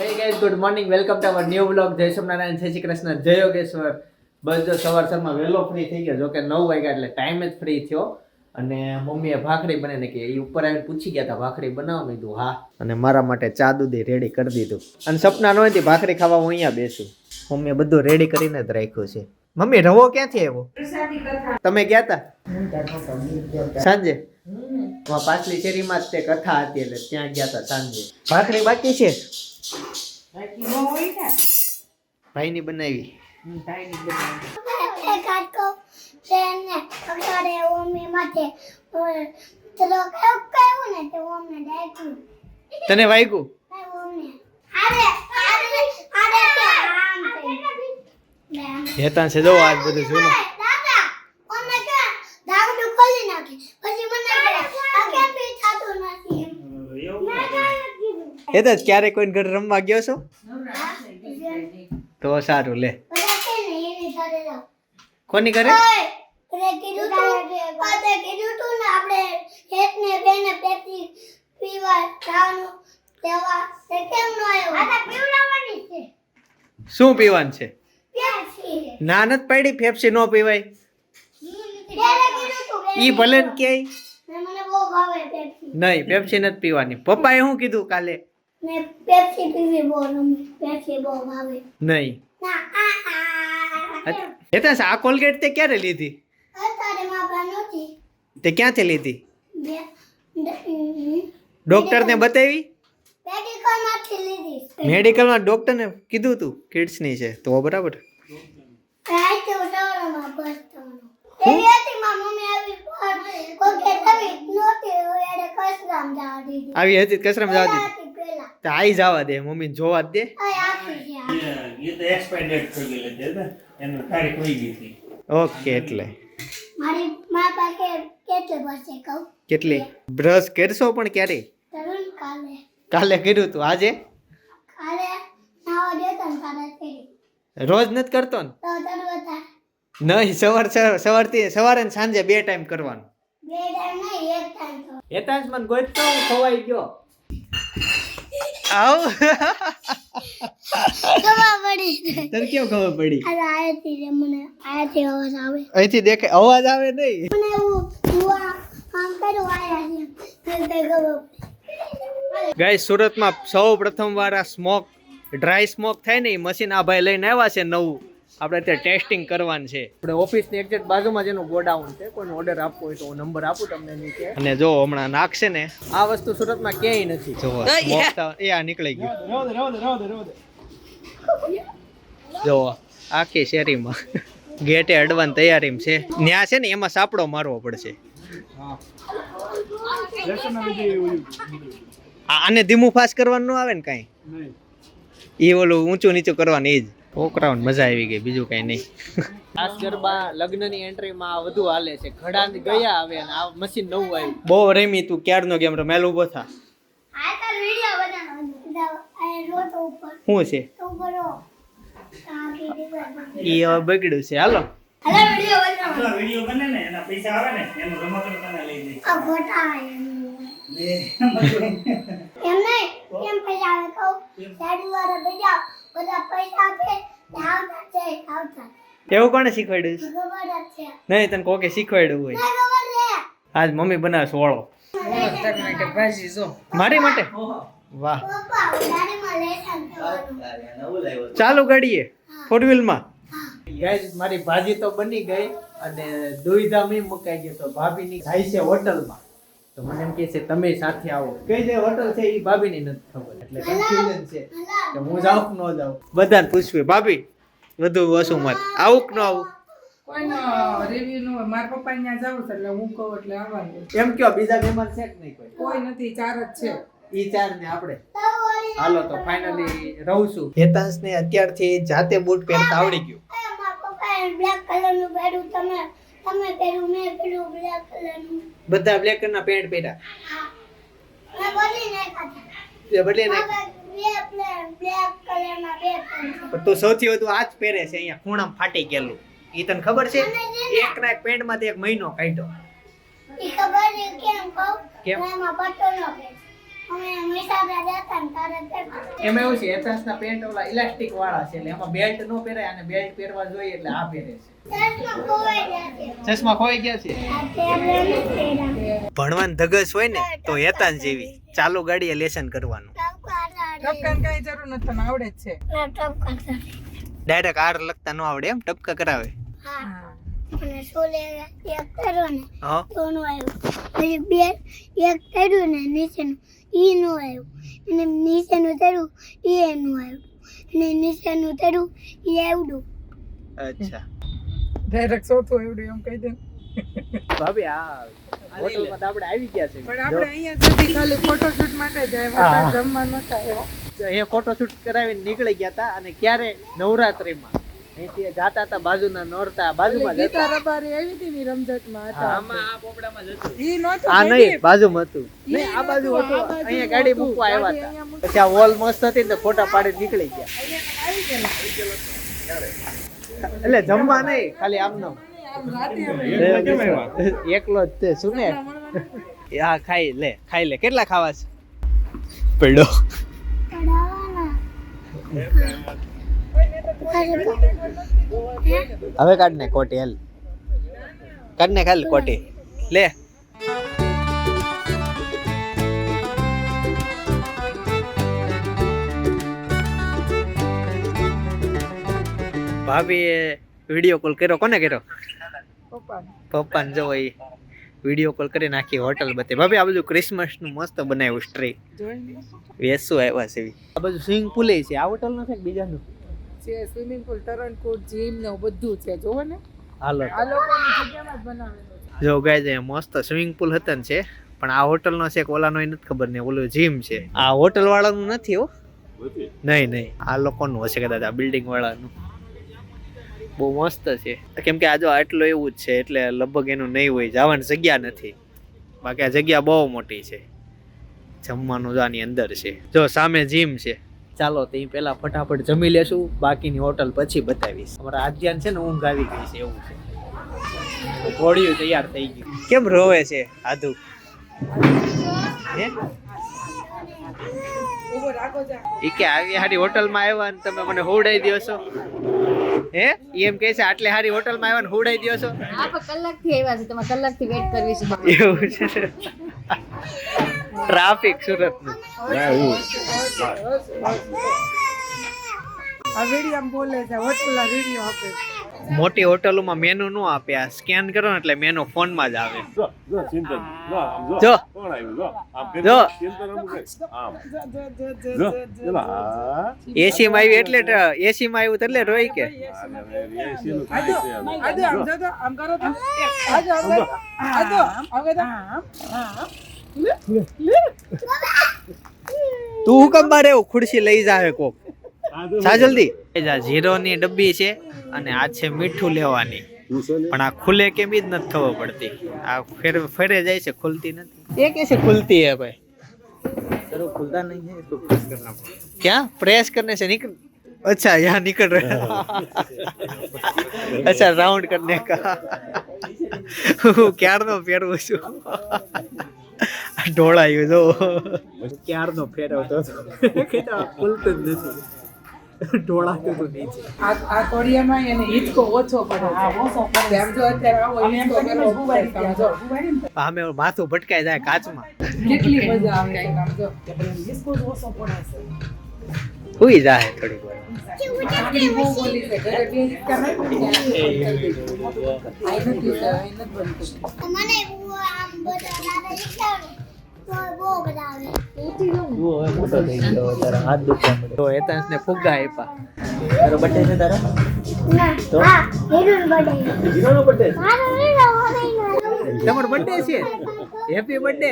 હે guys good morning welcome to our new blog જય સોમનારાયણ જય શ્રી કૃષ્ણ જય યોગેશ્વર બસ જો સવાર સવારમાં વહેલો ફ્રી થઈ ગયો. જોકે નવ વાગ્યા એટલે ટાઈમ જ ફ્રી થયો. અને મમ્મીએ ભાખરી બનાવીને કે એ ઉપર આવીને પૂછી ગયા હતા ભાખરી બનાવો મેં કીધું હા. અને મારા માટે ચા દૂધી રેડી કરી દીધું. અને સપના ન હતી ભાખરી ખાવા હું અહીંયા બેસું. મમ્મીએ બધું રેડી કરીને જ રાખ્યું છે. મમ્મી રવો ક્યાંથી આવ્યો? તમે ગયા હતા સાંજે? માં પાછલી શેરીમાં જ તે કથા હતી એટલે ત્યાં ગયા હતા સાંજે. ભાખરી બાકી છે? ભાઈની બનાવી. તેને વાગ્યું છે જો આજ બધું જૂનું દાદા ઓને કે દાગડું ખોલી નાખી પછી મને આ કેમ પી થાતું નથી મેં કાંઈ નથી તો ક્યારે કોઈ ઘર રમવા ગયો છો? તો સારું લે. કોની ઘરે? પેપ્સી શું પીવાનું છે? નાનત પાડી ફેફસી ન પીવાય. ઈ ભલે કે પેપ્સી. નહીં ફેફસી નથી પીવાની. પપ્પાએ શું કીધું કાલે? ને પેપ્સી પીવી બહુ રમે. પેપ્સી બહુ ભાવે. નહીં. ના આ આ. હેતાંશ આ કોલગેટ તે ક્યારે લીધી? અત્યારે માપા નથી. તે ક્યાંથી લીધી? ડોક્ટરને બતાવી? મેડિકલમાંથી લીધી. મેડિકલમાં ડોક્ટરને કીધું તું કિડ્સની છે. તો બરાબર. હતી આવી એડે કસરામ જવા દીધી. તો આઈ જવા દે મમ્મી જોવા દે. આ આખી છે આ. એ તો એક્સપાયર ડેટ થઈ ગયેલી હતી ને એનું તારીખ વહી ગઈ હતી. ઓકે એટલે. મારી મા પાસે કેટલે બસે કહું? કેટલી? બ્રશ કરશો પણ ક્યારે? કાલે. કાલે કર્યું તું આજે? કાલે નાવા દેતા ને તારા તેરી રોજ નથી કરતો ને? તો તને નહીં સવાર સવાર- સવારથી સવારે ને સાંજે બે ટાઈમ કરવાનું. બે ટાઈમ નહીં એક ટાઈમ તો. મને ખવાઈ ગયો. આવ. તને કેમ ખબર પડી? અહીંથી દેખાય અવાજ આવે નહીં. ગાય સુરતમાં સૌ પ્રથમ વાર આ સ્મોક ડ્રાય સ્મોક થાય ને મશીન આ ભાઈ લઈને આવ્યા છે નવું. આપણે અત્યારે ટેસ્ટિંગ કરવાનું છે. આપણે ઓફિસની એક્ઝેક્ટ બાજુમાં જ એનું ગોડાઉન છે. કોઈનો ઓર્ડર આપવો હોય તો હું નંબર આપું તમને નીચે અને જો હમણાં નાખશે ને આ વસ્તુ સુરતમાં ક્યાંય નથી. જો એ આ નીકળી ગયું. જો આખી શેરીમાં ગેટે અડવાની તૈયારીમાં છે. ન્યા છે ને એમાં સાપડો મારવો પડશે. આ- આને ધીમું ફાસ કરવાનું ન આવે ને કાંઈ? એ ઓલું ઊંચું નીચું કરવાનું એ જ. છોકરાઓને મજા આવી ગઈ બીજું કઈ નહીં. ખાસ ગરબા લગ્નની એન્ટ્રીમાં આ વધુ હાલે છે. ઘડા ગયા આવે અને આ મશીન નવું આવ્યું. બહુ રમી તું ક્યારનો ગેમ રમેલ ઊભો થા. આ તો વિડિયો બનાવવાનો આ રોટ ઉપર. શું છે? એ હવે બગડ્યું છે. હાલો. હલો વિડિયો બનાવો. આપણા વીડિયો બને ને એના પૈસા આવે ને એનું રમકડું તને લઈ દઈશ આ ખોટા એમ. નહીં એમ પૈસા આવે કહું સાડુ વાળા ભેજા બધા પૈસા આપે આવતા છે આવતા. એવું કોણે શીખવાડ્યું નહીં તને કોકે શીખવાડ્યું હોય. આજ મમ્મી બનાવે સોળો. મારી માટે વાહ. ચાલુ ગાડીએ ફોર વ્હીલમાં હા. ગાઈસ મારી ભાજી તો બની ગઈ અને દુવિધા મેં મુકાઈ ગઈ તો ભાભીની જાય છે હોટલમાં. તો મને એમ કહે છે તમે સાથે આવો. કઈ જે હોટલ છે એ ભાભીની નથી ખબર. એટલે કન્ફ્યુઝન છે કે હું જાઉં કે ન જાઉં બધાને પૂછવું ભાભી વધુ વસુ મત. આવું કે ન આવું? કોઈનો રિવ્યુ નું હોય મારા પપ્પા ત્યાં જાવ છે એટલે હું કહું એટલે આવવાનું. એમ કયો બીજા મહેમાન છે કે નહીં કોઈ? કોઈ નથી ચાર જ છે. ઈ ચાર ને આપણે. હાલો તો ફાઇનલી રહું છું. હેતાંશ ને અત્યારથી જાતે બૂટ પહેરતા આવડી ગયું. એ મારા પપ્પાએ બ્લેક કલરનું પહેર્યું તમે તમે મેં બ્લેક કલરનું બધા બ્લેક કલરના પેન્ટ પહેર્યા? હા. મેં બોલી નહીં તે બદલે સૌથી વધુ આ જ પહેરે છે અહીંયા ખૂણામાં ફાટી ગયેલું. ઈ તને ખબર છે? એક ના એક પેન્ટમાંથી એક મહિનો કાઢ્યો. ઈ ખબર કેમ કહું? કેમ? એમાં પટ્ટો ન અમે ને. એમાં એવું છે એથન્સના પેન્ટ ઓલા ઇલાસ્ટિક વાળા છે એટલે એમાં બેલ્ટ નો પહેરાય અને બેલ્ટ પહેરવા જોઈએ એટલે આ પહેરે છે ચશ્મા ખોવાઈ ગયા છે. ચશ્મા ખોઈ ગયા છે આ ટેબલે નથી પહેર્યા. ભણવાન ધગસ હોય ને તો હેતાન જેવી ચાલુ ગાડીએ લેસન કરવાનું ટપકાન કઈ જરૂર નથી આવડે જ છે ના. ડાયરેક્ટ આર લખતા ન આવડે એમ ટપકા કરાવે હા અને સોલે એક કર્યો ને તો નો આવ્યું. પછી બે એક કર્યું ને નીચેનું ઈ નો આવ્યું. અને નીચેનું કર્યું ઈ એનું આવ્યું. અને નીચેનું કર્યું ઈ આવડું. અચ્છા. ડાયરેક્ટ ચોથું એવડું એમ કહી દે. ભાભી આ હોટલમાં આપણે આવી ગયા છે પણ આપણે અહીંયા સુધી ખાલી ફોટોશૂટ માટે જ આવ્યા જમવા નતા આવ્યા. અહીંયા ફોટોશૂટ કરાવીને નીકળી ગયા હતા અને ક્યારે? નવરાત્રીમાં. અહીંથી જાતા હતા બાજુના નોરતા બાજુમાં ગીતા રબારી આવી હતી ને રમઝટમાં હતા. આમાં આ પોપડામાં જ ઈ નહોતું આ નહીં બાજુમાં હતું. નહીં આ બાજુ હતું. અહીંયા ગાડી મૂકવા આવ્યા હતા. પછી આ વોલ મસ્ત હતી ને ફોટા પાડી નીકળી ગયા. એટલે જમવા નહીં ખાલી આમનો. આમ રાતે અમે એકલો જ તે શું ને? હા ખાઈ લે ખાઈ લે. કેટલા ખાવા છે? કઢાવાના. હવે કાઢ ને કોટી હાલ. કાઢ ને ખાલી કોટી. લે. ભાભીએ વીડિયો કોલ કર્યો કોને કર્યો? પપ્પાને. પપ્પાને જો એ વીડિયો કોલ કરી નાખી હોટલ બતે ભાભી આ બધું ક્રિસમસનું મસ્ત બનાવ્યું સ્ટ્રી વેસુ આવ્યા છે. આ બધું સ્વિમિંગ પુલ છે. આ હોટલનું છે બીજાનું? છે સ્વિમિંગ પુલ તરણકૂટ જીમ ને બધું છે. જોવો ને? હાલો. આ લોકોની જગ્યામાં જ બનાવેલું છે. જો છે મસ્ત સ્વિમિંગ પુલ હતા ને છે પણ આ હોટલ નો છે ઓલાનો નથી ખબર ને ઓલું જીમ છે. આ હોટલ વાળાનું નથી હો. નહીં નહીં. આ લોકોનું હશે કદાચ આ બિલ્ડિંગ વાળાનું. બહુ મસ્ત છે. કેમ કે આ જો આટલું એવું જ છે એટલે લગભગ એનું નહીં હોય જવાની જગ્યા નથી. બાકી આ જગ્યા બહુ મોટી છે. જમવાનું જો આની અંદર છે. જો સામે જીમ છે. ચાલો તે પેલા ફટાફટ જમી લેશું. બાકીની હોટલ પછી બતાવીશ. અમારા આધ્યાન છે ને ઊંઘ આવી ગઈ છે એવું છે. ઘોડિયું તૈયાર થઈ ગયું. કેમ રોવે છે આધુ હે? ઊભો રાખો જા ઈ કે આવી હારી હોટલમાં આવ્યા ને તમે મને હુવડાઈ દો છો. હે? એમ કહે છે આટલી હારી હોટલમાં આવ્યા ને હોડાઈ દ્યો છો. આપણે કલાકથી આવ્યા છે તમારે કલાકથી વેટ કરવી છે. એવું છે. ટ્રાફિક સુરતનું આ વીડિયો આમ બોલે છે હોટલા વીડિયો આપે. છે. મોટી હોટલોમાં મેનુ નો આપે. આ સ્કેન કરો ને એટલે મેનુ ફોનમાં જ આવે. જો એસી માં આવ્યું એટલે એસી માં આવ્યું એટલે રોઈ કે. આને હવે એસી નું આજો, થાય છે હવે. આજો, આમ જો તો, આમ. કરો. આમ. કરો તો. આજો, આમ કરો તો. તું હુકમ બારે એવું ખુરશી લઈ જાવે કોક આ જો જા જલ્દી એ જા જીરો ની ડબ્બી છે અને આ છે મીઠું લેવાની તું છે ને? પણ આ ખુલે કેમ ઈ જ નથી ખબર પડતી આ ફેર ફેરે જાય છે ખુલતી નથી ये कैसे खुलती है भाई चलो खुलता नहीं है इसको प्रेस करना क्या प्रेस करने से निकल अच्छा यहाँ निकल रहा अच्छा राउंड करने का હું ક્યારનો ફેરવું છું ઢોળાયું જો ક્યારનો ફેરવતો હતો ખુલતું જ નથી ઢોળાતું હતું નીચે આ આ કોરિયામાં એને હિંચકો ઓછો પડે છે. આમ જો અત્યારે આવો હિંચકો કરવો ઉપાડી કામ જો. આમે માથું ભટકાઈ જાય કાચમાં કેટલી મજા આવે જો. હુઈ જાય થોડીક છે. તો તો ને ફુગ્ગા આપ્યા તારો બર્થડે છે તારા ના હા બર્થડે તમારો બર્થડે છે? હેપી બર્થડે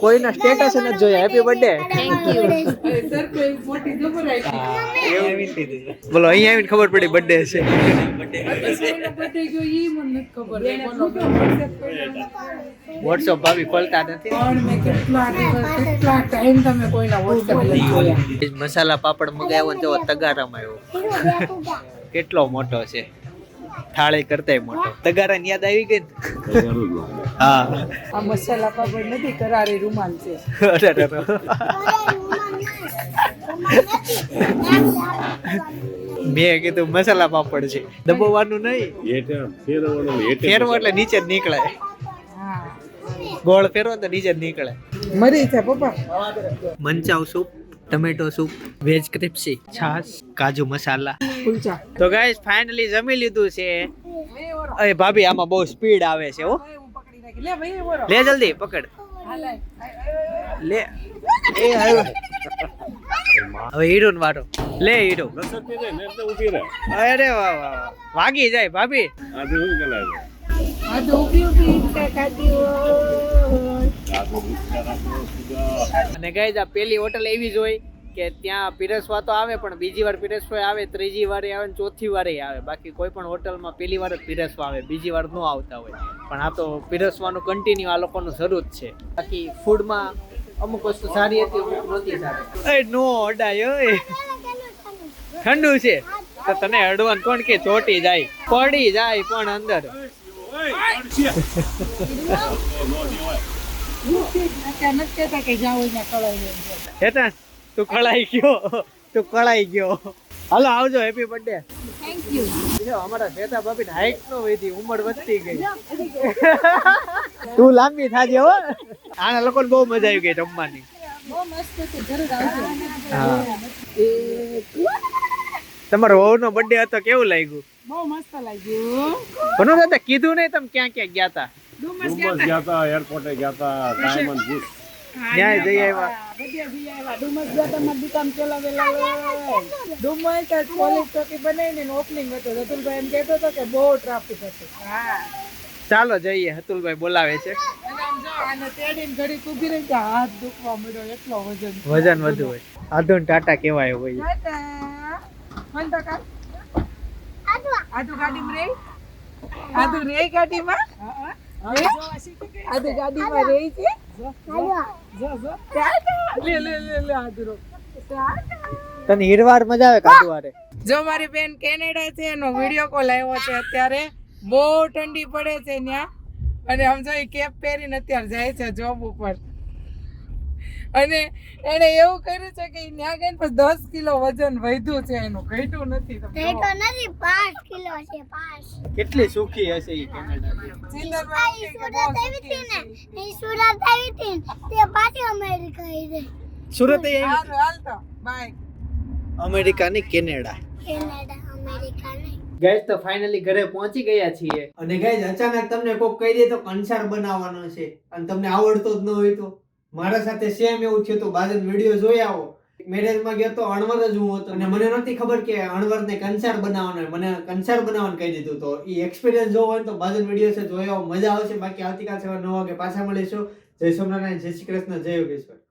કોઈના સ્ટેટસ નથી જોયા? હેપી બર્થડે થેન્ક યુ બોલો અહીંયા આવીને ખબર પડી બર્થડે છે. વોટ્સઅપ ભાભી ખોલતા નથી? મસાલા પાપડ મગાવ્યો તો તગારામાં આવ્યો. કેટલો મોટો છે? થાળી કરતાય મોટો. તગારાની યાદ આવી ગઈ હા. આ મસાલા પાપડ નથી કરારે રૂમાલ છે. મેં કીધું મસાલા પાપડ છે. દબાવવાનું નહીં. ફેરવો એટલે નીચે જ નીકળે. ગોળ ફેરવો તો નીચે જ નીકળે. મરી છે પપ્પા. Manchow soup tomato soup veg crispy છાશ કાજુ મસાલા. કુલચા તો ગાઈસ ફાઇનલી જમી લીધું છે. અરે ભાભી આમાં બહુ સ્પીડ આવે છે હો. લે જલ્દી પકડ. લે. એ આવ્યો હવે હીરો લે હીરો ને એટલે ઊભી રહે અરે વાહ વાહ. વાગી જાય, ભાભી. આજે હું હોય આજે રિક્ષા રાખો સીધા અને ગાઈઝ આ પેલી હોટલ એવી જ હોય કે ત્યાં પીરસવા તો આવે, પણ બીજી વાર પીરસવા આવે, ત્રીજી વારે આવે ને ચોથી વારે આવે. બાકી કોઈ પણ હોટલમાં પહેલી વાર જ પીરસવા આવે, બીજી વાર ન આવતા હોય. પણ આ તો પીરસવાનું કન્ટિન્યુ આ લોકોનું શરૂ જ છે. બાકી ફૂડમાં અમુક વસ્તુ સારી હતી અમુક નહોતી સારી. એ નો અડાય ઓય ઠંડુ છે. તો તને અડવાન કોણ કે ચોટી જાય? પડી જાય પણ અંદર. હેતા તું કળાઈ ગયો. તું કળાઈ ગયો. હાલો આવજો હેપી બર્થડે થેન્ક યુ જો અમારા શ્વેતા બાપી હાઈટ નો વધી ઉંમર વધતી ગઈ. તું લાંબી થાજે હો. આના લોકોને બહુ મજા આવી ગઈ હા. તમારો વહુ નો બર્થડે હતો કેવું લાગ્યું? બહુ મસ્ત લાગ્યું. ભણો દાદા કીધું નહીં તમે ક્યાં ક્યાં ગયા ડુમસ હતા એરપોર્ટે ગયા હતા ડાયમંડ ન્યાય જઈ આવ્યા. બધે જઈ આવ્યા. ડુમસ તમારા દુકાન પેલા વેલા ડુમસ પોલીસ ચોકી બનાવીને ઓપનિંગ હતો. રતુલભાઈ એમ કહેતો હતો કે બહુ ટ્રાફિક હતો. હા. ચાલો જઈએ હતુલભાઈ બોલાવે છે. અને આમ જો આને તેડીને ઘડીક ઊભી રહી તો હાથ દુખવા મળ્યો એટલો વજન. વજન વધુ હોય. આધુન ટાટા કેવાય હોય. આધુ ગાડીમાં રહી? આધુ રહી ગાડીમાં? આધુ ગાડીમાં રહી છે? તને હીરવાર મજા આવે કાદુ વારે જો મારી બેન કેનેડા છે, એનો વીડિયો કોલ આવ્યો છે અત્યારે. બહુ ઠંડી પડે છે ત્યાં. અને આમ જો કેપ પહેરીને અત્યારે જાય છે જોબ ઉપર. અને એને એવું કર્યું છે કે ત્યાં ગઈને પછી દસ કિલો વજન વધ્યું છે એનું ઘટ્યું નથી ઘટ્યું નથી પાંચ કિલો છે પાંચ. કેટલી સુખી હશે એ કેનેડા સુરત આવી હતી ને ઈ. સુરત આવી હતી તે પાછી અમેરિકા આવી ગઈ. સુરત આવી હાલ તો બાય. અમેરિકા ની કેનેડા. કેનેડા અમેરિકા નહીં ગાઈસ તો ફાઇનલી ઘરે પહોંચી ગયા છીએ. અને ગાઈસ અચાનક તમને કોક કહી દે તો કંસાર બનાવવાનો છે. અને તમને આવડતો જ ન હોય તો. મારા સાથે સેમ એવું થયું તો બાજુ વીડિયો જોઈ આવો. મેરેજમાં ગયો તો અણવર જ હું હતો. અને મને નથી ખબર કે અણવરને કંસાર બનાવવાનો મને કંસાર બનાવવાનું કહી દીધું તો. એ એક્સપિરિયન્સ જોવો હોય તો બાજુ વીડિયો છે, જોઈ આવો. મજા આવશે. બાકી આવતીકાલ સવારે નવ વાગે પાછા મળીશું. જય સોમનારાયણ જય શ્રી કૃષ્ણ. જય યોગેશ્વર.